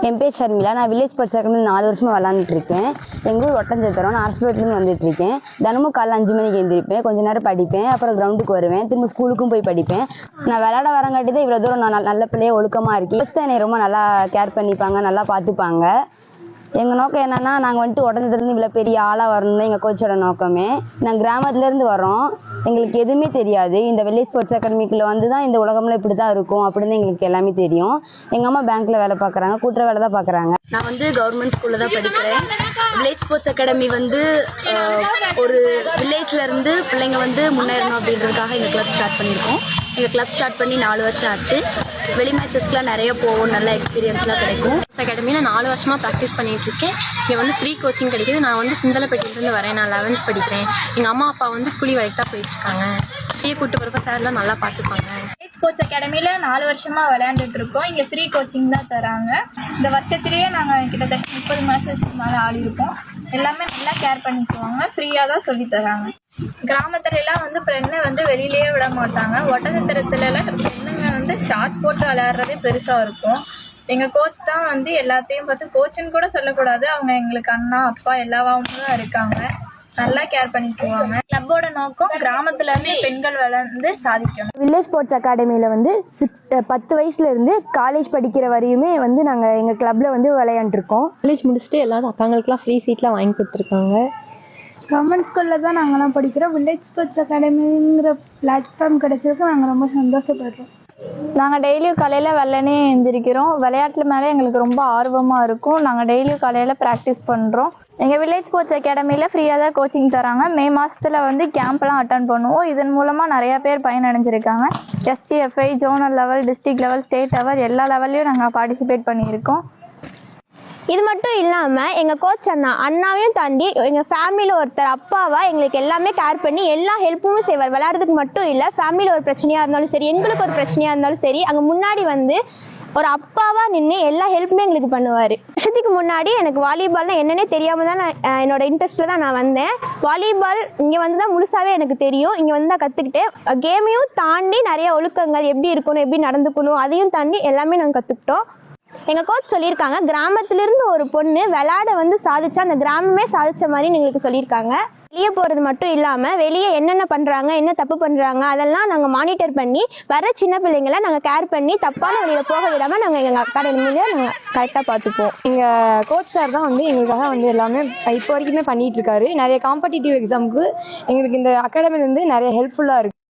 என் பேர் ஷர்மிளா நான் village sports academy நாலு வருஷமாக விளாண்டுட்டு இருக்கேன் எங்கள் ஊர் ஒட்டஞ்சத்திரம் நான் அரசுலேருந்து வந்துட்டு இருக்கேன் தினமும் காலைல அஞ்சு மணிக்கு எழுந்திரிப்பேன் கொஞ்ச நேரம் படிப்பேன். அப்புறம் கிரவுண்டுக்கு வருவேன். திரும்ப ஸ்கூலுக்கும் போய் படிப்பேன். நான் விளாட வரங்காட்டி தான் இவ்வளோ தூரம் நான் நல்ல- பிள்ளையே பிள்ளைய ஒழுக்கமாக இருக்கேன் ஃபஸ்ட்டு என்னை ரொம்ப நல்லா கேர் பண்ணிப்பாங்க நல்லா பார்த்துப்பாங்க. எங்கள் நோக்கம் என்னென்னா நாங்கள் வந்துட்டு உடஞ்சதுலேருந்து இவ்வளோ பெரிய ஆளாக வரணும் எங்கள் கோச்சோட நோக்கமே. நாங்கள் கிராமத்துலேருந்து வரோம் எங்களுக்கு எதுவுமே தெரியாது. இந்த வில்லேஜ் ஸ்போர்ட்ஸ் அகாடமிக்குள்ள வந்து தான் இந்த உலகம்ல இப்படி தான் இருக்கும் அப்படின்னு எங்களுக்கு எல்லாமே தெரியும். எங்கள் அம்மா பேங்க்கில் வேலை பார்க்குறாங்க கூட்டுற வேலை தான் பார்க்குறாங்க. நான் வந்து கவர்மெண்ட் ஸ்கூலில் தான் படிக்கிறேன். வில்லேஜ் ஸ்போர்ட்ஸ் அகாடமி வந்து ஒரு வில்லேஜ்லேருந்து பிள்ளைங்க வந்து முன்னேறணும் அப்படின்றதுக்காக எங்கள் கிளப் ஸ்டார்ட் பண்ணியிருக்கோம். எங்கள் கிளப் ஸ்டார்ட் பண்ணி நாலு வருஷம் ஆச்சு. வெளி மேட்சஸ்க்குலாம் நிறைய போவோம் நல்ல எக்ஸ்பீரியன்ஸ்லாம் கிடைக்கும். அகாடமியில் நாலு வருஷமாக ப்ராக்டிஸ் பண்ணிட்டு இருக்கேன். இங்கே வந்து ஃப்ரீ கோச்சிங் கிடைக்குது. நான் வந்து சிந்தலப்பட்டியிலேருந்து வரேன். நான் லெவன்த் படிக்கிறேன். எங்கள் அம்மா அப்பா வந்து கூலி வேலைக்கு தான் போயிட்டு இருக்காங்க. ஃப்ரீ கூட்டு போகிறப்ப சார்லாம் நல்லா பார்த்துப்பாங்க ஸ்போர்ட்ஸ் அகாடமியில் நாலு வருஷமாக விளையாண்டுட்டு இருக்கோம். இங்கே ஃப்ரீ கோச்சிங் தான் தராங்க. இந்த வருஷத்துலேயே நாங்கள் கிட்டத்தட்ட முப்பது மேட்சஸ்க்கு மேலே ஆடிருக்கோம் எல்லாமே நல்லா கேர் பண்ணிக்குவாங்க. ஃப்ரீயாக தான் சொல்லி தராங்க. கிராமத்துல எல்லாம் வந்து பெண்ணை வந்து வெளியிலேயே விட மாட்டாங்க. ஒட்டகத்திரத்துலலாம் பெண்ணுங்க வந்து ஷார்ட்ஸ் போட்டு விளையாடுறதே பெருசாக இருக்கும். எங்கள் கோச் தான் வந்து எல்லாத்தையும் பார்த்து கோச்சுன்னு கூட சொல்லக்கூடாது. அவங்க எங்களுக்கு அண்ணா அப்பா எல்லாவாவும் தான் இருக்காங்க. நல்லா கேர் பண்ணிக்குவாங்க. கிளப்போட நோக்கம் கிராமத்துல இருந்து பெண்கள் வளர்ந்து சாதிக்கணும். வில்லேஜ் ஸ்போர்ட்ஸ் அகாடமியில் வந்து சிக்ஸ் பத்து வயசுலேருந்து காலேஜ் படிக்கிற வரையுமே வந்து நாங்கள் எங்கள் கிளப்பில் வந்து விளையாண்டுருக்கோம். காலேஜ் முடிச்சுட்டு எல்லாரும் அக்காங்களுக்குலாம் ஃப்ரீ சீட்லாம் வாங்கி கொடுத்துருக்காங்க. கவர்மெண்ட் ஸ்கூலில் தான் நாங்கள்லாம் படிக்கிறோம். வில்லேஜ் ஸ்போர்ட்ஸ் அகாடமிங்கிற பிளாட்ஃபார்ம் கிடைச்சதுக்கு நாங்கள் ரொம்ப சந்தோஷப்படுறோம். நாங்கள் டெய்லியும் காலையில் வெள்ளனே எழுந்திரிக்கிறோம் விளையாட்டுல மேலே எங்களுக்கு ரொம்ப ஆர்வமாக இருக்கும். நாங்கள் டெய்லியும் காலையில் ப்ராக்டிஸ் பண்ணுறோம் எங்கள் வில்லேஜ் ஸ்போர்ட்ஸ் அகாடமியில் ஃப்ரீயாக தான் கோச்சிங் தராங்க. மே மாதத்தில் வந்து கேம்ப்லாம் அட்டன் பண்ணுவோம். இதன் மூலமாக நிறையா பேர் பயனடைஞ்சிருக்காங்க. SDFI zonal level district level state level எல்லா லெவல்லையும் நாங்கள் பார்ட்டிசிபேட் பண்ணியிருக்கோம். இது மட்டும் இல்லாமல் எங்கள் கோச் அண்ணா அண்ணாவையும் தாண்டி எங்கள் ஃபேமிலியில் ஒருத்தர் அப்பாவாக எங்களுக்கு எல்லாமே கேர் பண்ணி எல்லா ஹெல்ப்பும் செய்வார். விளையாடுறதுக்கு மட்டும் இல்லை ஃபேமிலியில் ஒரு பிரச்சனையாக இருந்தாலும் சரி எங்களுக்கு ஒரு பிரச்சனையாக இருந்தாலும் சரி அங்கே முன்னாடி வந்து ஒரு அப்பாவாக நின்று எல்லா ஹெல்ப்புமே எங்களுக்கு பண்ணுவார். வருஷத்துக்கு முன்னாடி எனக்கு வாலிபால்னா என்னன்னே தெரியாமல் தான் நான் என்னோட இன்ட்ரெஸ்ட்டில் தான் நான் வந்தேன். வாலிபால் இங்கே வந்து தான் முழுசாவே எனக்கு தெரியும். இங்கே வந்து தான் கற்றுக்கிட்டேன் கேமையும் தாண்டி நிறைய ஒழுக்கங்கள் எப்படி இருக்கணும் எப்படி நடந்துக்கணும் அதையும் தாண்டி எல்லாமே நாங்கள் கற்றுக்கிட்டோம் எங்கள் கோச் சொல்லியிருக்காங்க கிராமத்திலிருந்து ஒரு பொண்ணு விளாட வந்து சாதிச்சா அந்த கிராமமே சாதிச்ச மாதிரி எங்களுக்கு சொல்லியிருக்காங்க. வெளியே போகிறது மட்டும் இல்லாமல் வெளியே என்னென்ன பண்ணுறாங்க என்ன தப்பு பண்ணுறாங்க அதெல்லாம் நாங்கள் மானிட்டர் பண்ணி வர சின்ன பிள்ளைங்களை நாங்கள் கேர் பண்ணி தப்பான வழியில் போக விடாமல் நாங்கள் எங்கள் அகாடமியில் நாங்கள் கரெக்டாக பார்த்துப்போம். எங்கள் கோச் சார் தான் வந்து எங்களுக்காக வந்து எல்லாமே இப்போ வரைக்குமே பண்ணிகிட்ருக்காரு இருக்காரு. நிறைய காம்படிட்டிவ் எக்ஸாமுக்கு எங்களுக்கு இந்த அகாடமி வந்து நிறைய ஹெல்ப்ஃபுல்லாக இருக்குது